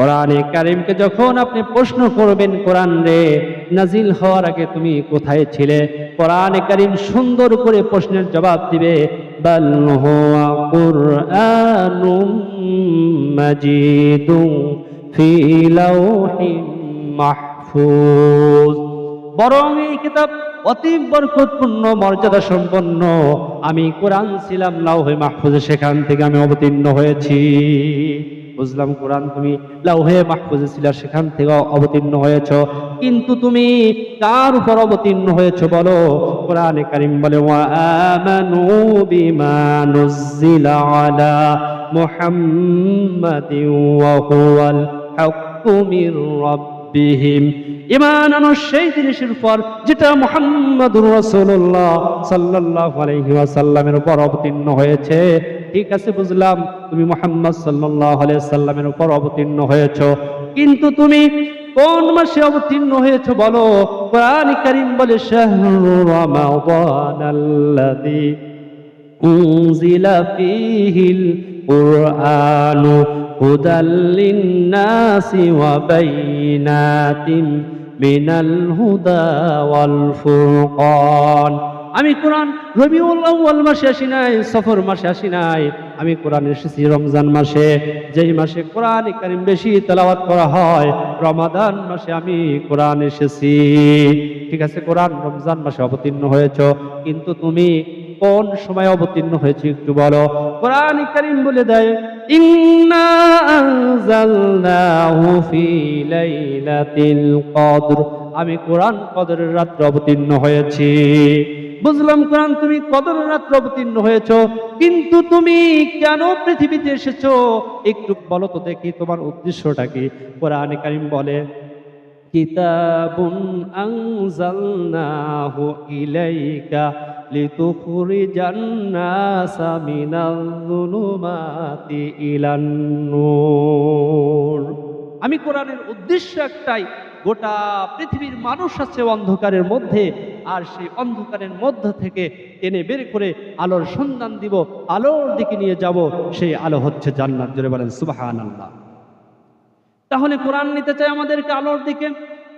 কোরআনে কারিমকে যখন আপনি প্রশ্ন করবেন, কোরআন রে নাজিল হওয়ার আগে তুমি কোথায় ছিলে? কোরআনে কারিম সুন্দর করে প্রশ্নের জবাব দিবে বরং এই কিতাব অতি বরকতপূর্ণ, মর্যাদা সম্পন্ন। আমি কোরআন ছিলাম লাউ লাউহে মাহফুজে সেখান থেকে আমি অবতীর্ণ হয়েছি। বুঝলাম কোরআন তুমি লাউহে মাহফুজে ছিল, সেখান থেকে অবতীর্ণ হয়েছ। কিন্তু তুমি কার উপর অবতীর্ণ হয়েছ বলো? কোরআনে কারিম বলে আমানু সেই জিনিসের যেটা মুহাম্মাদুর আলাইহি ওয়াসাল্লামের উপর অবতীর্ণ হয়েছে। ঠিক আছে বুঝলাম তুমি মুহাম্মদ সাল্লাল্লাহু আলাইহি সাল্লামের উপর অবতীর্ণ হয়েছো কিন্তু তুমি কোন মাসে অবতীর্ণ হয়েছো বলো কোরআন কারীম বলে শাহরু রমাদানাল্লাযী أنزل فيه القرآن هدى للناس وبينات من الهدى والفرقان আমি কোরআন রবিউল মাসে আসি নাই, সফর মাসে আসি নাই। আমি কোরআন এসেছি রমজান মাসে। যেই মাসে কোরআন কারিম বেশি তেলাওয়াত করা হয়, রমাদান মাসে আমি কোরআন এসেছি। ঠিক আছে, কোরআন রমজান মাসে অবতীর্ণ হয়েছ, কিন্তু তুমি কোন সময় অবতীর্ণ হয়েছে একটু বলো। কোরআন কারিম বলে দেয় আমি কোরআন কদরের রাত্রে অবতীর্ণ হয়েছি। বুঝলাম কোরআন, তুমি কদরের রাত্রে অবতীর্ণ হয়েছো, কিন্তু তুমি কেন পৃথিবীতে এসেছ? একটু বলো তো দেখি তোমার উদ্দেশ্যটা কি। কোরআন কারিম বলে, কিতাবুন ইলাইকা আমি কোরআনের উদ্দেশ্য একটাই গোটা পৃথিবীর মানুষ আছে অন্ধকারের মধ্যে, আর সেই অন্ধকারের মধ্য থেকে এনে বের করে আলোর সন্ধান দিব, আলোর দিকে নিয়ে যাব, সেই আলো হচ্ছে জান্নাত। জোরে বলেন, সুবহানাল্লাহ। তাহলে কোরআন নিতে চাই আমাদেরকে আলোর দিকে?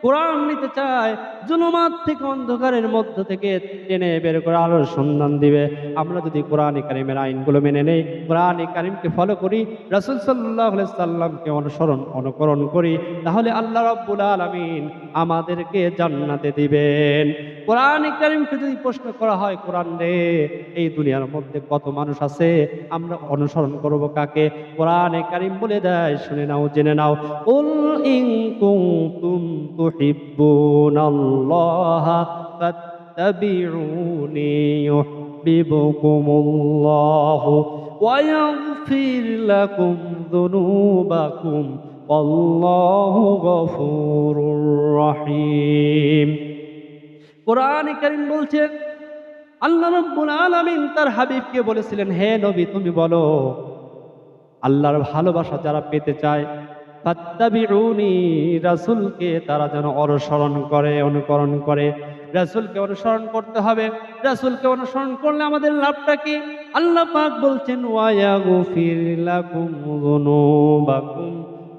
কোরআন নিতে চায় জুলুমাত থেকে অন্ধকারের মধ্য থেকে টেনে বের করে আলোর সন্ধান দিবে। আমরা যদি কোরআন কারিমের আইনগুলো মেনে নেই, কোরআন কারিমকে ফলো করি, রাসুল সাল্লাহ সাল্লামকে অনুসরণ, অনুকরণ করি, তাহলে আল্লাহ রব্বুল আলমিন আমাদেরকে জান্নাতে দিবেন। কোরআন কারিমকে যদি প্রশ্ন করা হয়, কোরআন রে, এই দুনিয়ার মধ্যে কত মানুষ আছে? আমরা অনুসরণ করব কাকে? কোরআনে কারিম বলে দেয়, শুনে নাও, জেনে নাও। উল ইন কুনতুম তুহিব্বুনাল্লাহ ফাত্তাবিউনি ইউহিব্বুকুমুল্লাহ ওয়া ইয়াগফির লাকুম যুনুবাকুম আল্লাহু গফুরুর রহিম কোরআন কারিম বলছেন আল্লাহ রব্বুল আলামিন তার হাবিবকে বলেছিলেন, হে নবী, তুমি বলো, আল্লাহর ভালোবাসা যারা পেতে চায় ফাত্তাবিউনি রাসূলকে, তারা যেন অনুসরণ করে, অনুকরণ করে। রাসূলকে অনুসরণ করতে হবে। রাসূলকে অনুসরণ করলে আমাদের লাভটা কি? আল্লাহ পাক বলছেন, ওয়ায়াগফির লাকুম যুনুবাকুম,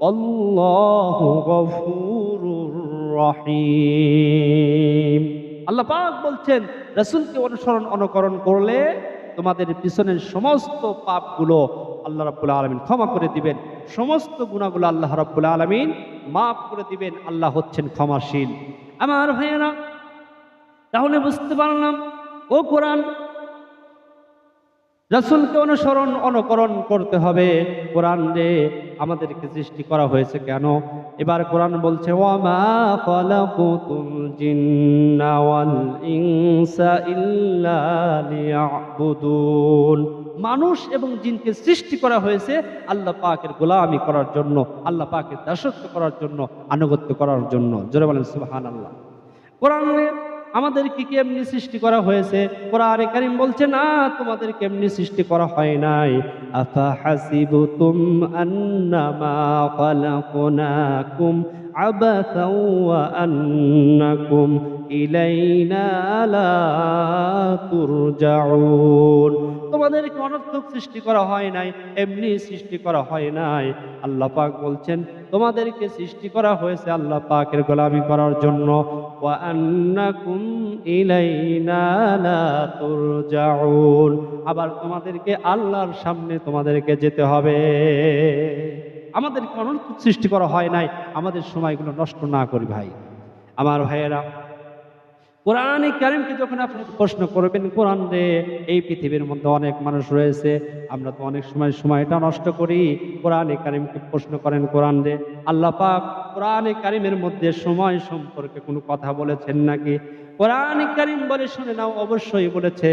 আল্লাহু গফুরুর রহিম। আল্লাহ পাক বলছেন, রাসূলকে অনুসরণ, অনুকরণ করলে তোমাদের পিছনের সমস্ত পাপগুলো আল্লাহ রাব্বুল আলামিন ক্ষমা করে দিবেন। সমস্ত গুণাগুলো আল্লাহ রাব্বুল আলামিন মাফ করে দিবেন, আল্লাহ হচ্ছেন ক্ষমাশীল। আমার ভাইয়েরা, তাহলে বুঝতে পারলাম, ও কোরআন রাসূলকে অনুসরণ, অনুকরণ করতে হবে। কোরআন রে আমাদেরকে সৃষ্টি করা হয়েছে কেন? এবার কোরআন বলছে, ওয়ামা ইনসা ইল্লা মানুষ এবং জিনকে সৃষ্টি করা হয়েছে আল্লাহ পাকের গোলামি করার জন্য, আল্লাহ পাকের দাসত্ব করার জন্য, আনুগত্য করার জন্য। জোরে বলেন, সুবহানাল্লাহ। কোরআনে আমাদের কি কেমনি সৃষ্টি করা হয়েছে? কোরআনে কারিম বলছে, না, তোমাদের কেমনি সৃষ্টি করা হয় নাই। আফা হাসিবুতুম আন্নামা খালাকনাকুম আবাসাও ওয়া আন্নাকুম ইলাইনা লা তুরজাউন। তোমাদেরকে অনর্থক সৃষ্টি করা হয় নাই, এমনি সৃষ্টি করা হয় নাই। আল্লাহ পাক বলছেন, তোমাদেরকে সৃষ্টি করা হয়েছে আল্লাহ পাকের গোলামি করার জন্য। আবার তোমাদেরকে আল্লাহর সামনে তোমাদেরকে যেতে হবে। আমাদেরকে অনর্থক সৃষ্টি করা হয় নাই, আমাদের সময়গুলো নষ্ট না করি ভাই। আমার ভাইয়েরা কোরআন কারিমকে যখন আপনি প্রশ্ন করবেন, কোরআন রে, এই পৃথিবীর মধ্যে অনেক মানুষ রয়েছে, আমরা তো অনেক সময় সময়টা নষ্ট করি। কোরআন কারিমকে প্রশ্ন করেন, কোরআন রে, আল্লাহ পাক কোরআন কারিমের মধ্যে সময় সম্পর্কে কোনো কথা বলেছেন নাকি? কোরআন কারিম বলে শুনে নাও, অবশ্যই বলেছে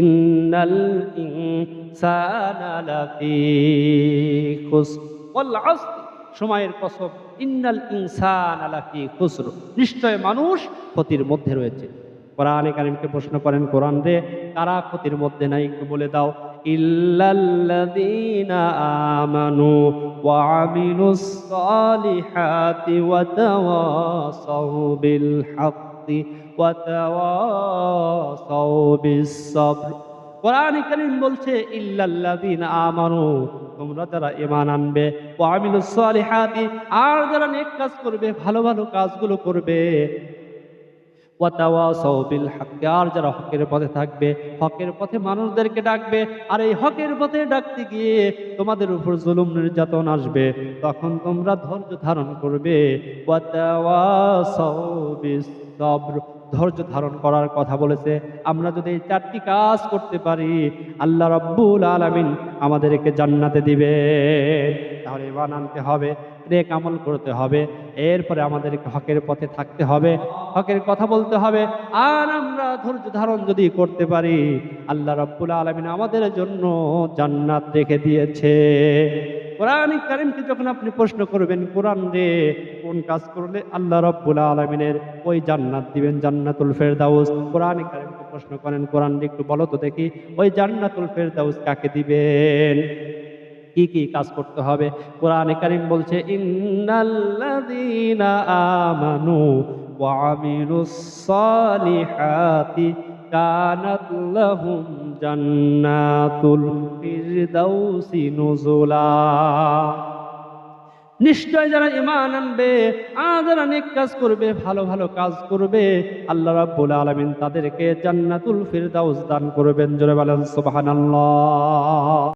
ইন্নাল ইনসানা লাফি খুস ওয়াল আসরি সময়ের কসম, ইন্নাল ইনসান আলাফি খুসর। নিশ্চয় মানুষ ক্ষতির মধ্যে রয়েছে। কোরআনে কারিমকে প্রশ্ন করেন, কোরআন রে, কারা ক্ষতির মধ্যে নাই? একটু বলে দাও, ইল্লাল্লাযীনা আমানু ওয়া কোরআন কারীম বলছে, ইল্লাল্লাযীনা আমানু তোমরা যারা ঈমান আনবে, ওয়া আমিলুস সালিহাতি, আর যারা নেক কাজ করবে, ভালো ভালো কাজগুলো করবে। আর যারা হকের পথে থাকবে, হকের পথে মানুষদেরকে ডাকবে, আর এই হকের পথে ডাকতে গিয়ে তোমাদের উপর জুলুম নির্যাতন আসবে। তখন তোমরা ধৈর্য ধারণ করবে। ধৈর্য ধারণ করার কথা বলেছে। আমরা যদি এই চারটি কাজ করতে পারি, আল্লাহ রব্বুল আলমিন আমাদেরকে জান্নাতে দিবে তাহলে ইমান আনতে হবে। নেক আমল করতে হবে। এরপরে আমাদেরকে হকের পথে থাকতে হবে। হকের কথা বলতে হবে। আর আমরা ধৈর্য ধারণ যদি করতে পারি, আল্লাহ রব্বুল আলামিন আমাদের জন্য জান্নাত রেখে দিয়েছে। কোরআন কারিমকে যখন আপনি প্রশ্ন করবেন, কোরআন রে, কোন কাজ করলে আল্লাহ রব্বুল আলমিনের ওই জান্নাত দিবেন? জান্নাতুল ফেরদাউস। কোরআন কারিমকে প্রশ্ন করেন, কোরআন একটু বলো তো দেখি, ওই জান্নাতুল ফেরদাউস কাকে দিবেন? কি কি কাজ করতে হবে? কোরআন কারিম বলছে আমানু নিশ্চয় যারা ইমান আনবে, আর যারা নেক কাজ করবে, ভালো ভালো কাজ করবে, আল্লাহ রাব্বুল আলামিন তাদেরকে জান্নাতুল ফিরদাউস দান করবেন। জোরে বলেন, সুবহানাল্লাহ।